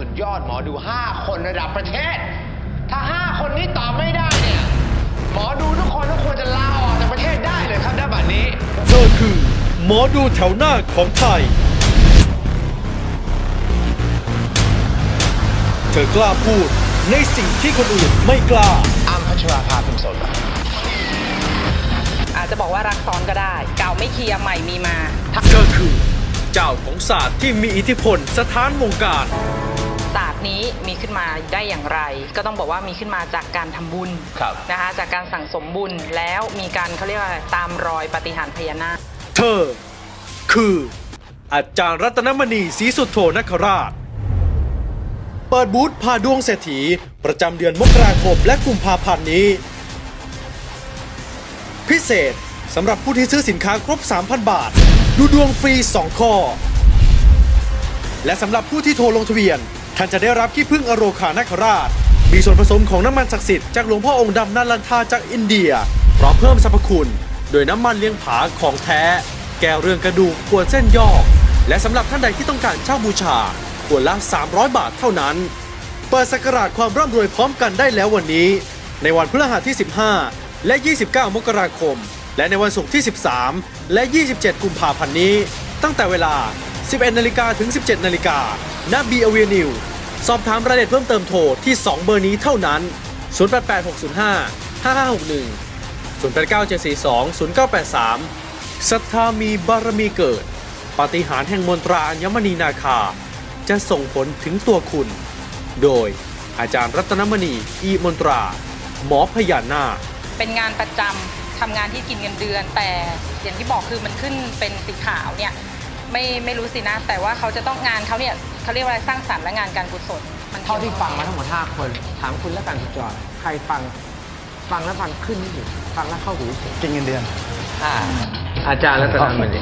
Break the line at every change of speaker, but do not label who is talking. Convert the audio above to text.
สุดยอดหมอดู 5 คนระดับประเทศ ถ้า 5 คนนี้ตอบไม่ได้เนี่ย หมอดูทุกคนก็ควรจะลาออกจากประเทศได้เลยครับณบัดนี้
เธอคือ หมอดูแถวหน้าของไทย เธอกล้าพูดในสิ่งที่คนอื่นไม่กล้า
อ้ำพัชราภาพึงสดเหรอ
อาจจะบอกว่ารักซ้อนก็ได้ เก่าไม่เคลียร์ใหม่มีมา
เธอคือ เจ้าของศาสตร์ที่มีอิทธิพลสถานวงการ
ศาสตร์ นี้มีขึ้นมาได้อย่างไร ก็ต้องบอกว่ามีขึ้นมาจากการทำบุญ
ครับ
นะคะจากการสั่งสมบุญแล้วมีการเขาเรียกว่าอะไรตามรอยปฏิหารย์พญานาค
เธอ คือ อาจารย์รัตนมณีศรีสุโธนคราช เปิดบูธพาดวงเศรษฐี ประจำเดือนมกราคมและกุมภาพันธ์นี้ พิเศษสำหรับผู้ที่ซื้อสินค้าครบ 3,000 บาท ดูดวงฟรี 2 ข้อ และสำหรับผู้ที่โทรลงทะเบียน ท่านจะได้รับขี้พึ่งอโรคานคราช มีส่วนผสมของน้ำมันศักดิ์สิทธิ์จากหลวงพ่อองค์ดำนันลันทาจากอินเดียพร้อมเพิ่มสรรพคุณ โดยน้ำมันเลี้ยงผาของแท้ แก้เรื่องกระดูกปวดเส้นยอก และสำหรับท่านใดที่ต้องการเช่าบูชาขวดละ 300 บาทเท่านั้น เปิดสักราชความร่ำรวยพร้อมกันได้แล้ววันนี้ ในวันพฤหัสที่ 15 และ 29 มกราคม และในวันศุกร์ที่ 13 และ 27 กุมภาพันธ์นี้ ตั้งแต่เวลา 11 นาฬิกาถึง 17 นาฬิกาณบีอเวนิว สอบถามรายละเอียดเพิ่มเติมโทรที่ 2 เบอร์นี้เท่านั้น 088605 5561 089742 0983ศรัทธามีบารมีเกิด ปาฏิหาริย์แห่งมนตราอัญมณีนาคา จะส่งผลถึงตัวคุณ โดยอาจารย์รัตนมณีอีมนตรา หมอพญานา
เป็นงานประจำทำงานที่กินเงินเดือน แต่อย่างที่บอกคือมันขึ้นเป็นสีขาวเนี่ย ไม่ไม่รู้สินะ แต่ว่าเขาจะต้องงานเขาเนี่ยเขาเรียกว่าอะไรสร้างสรรค์และงานการกุศลมัน
เท่าที่ฟังมาทั้งหมด5คนถามคุณและกันคุณจอยใครฟังฟังแล้วฟังขึ้นที่สุดฟังแล้วเข้าหูที่สุด
กินเงินเดือน
อ่าอาจารย์และตนามณี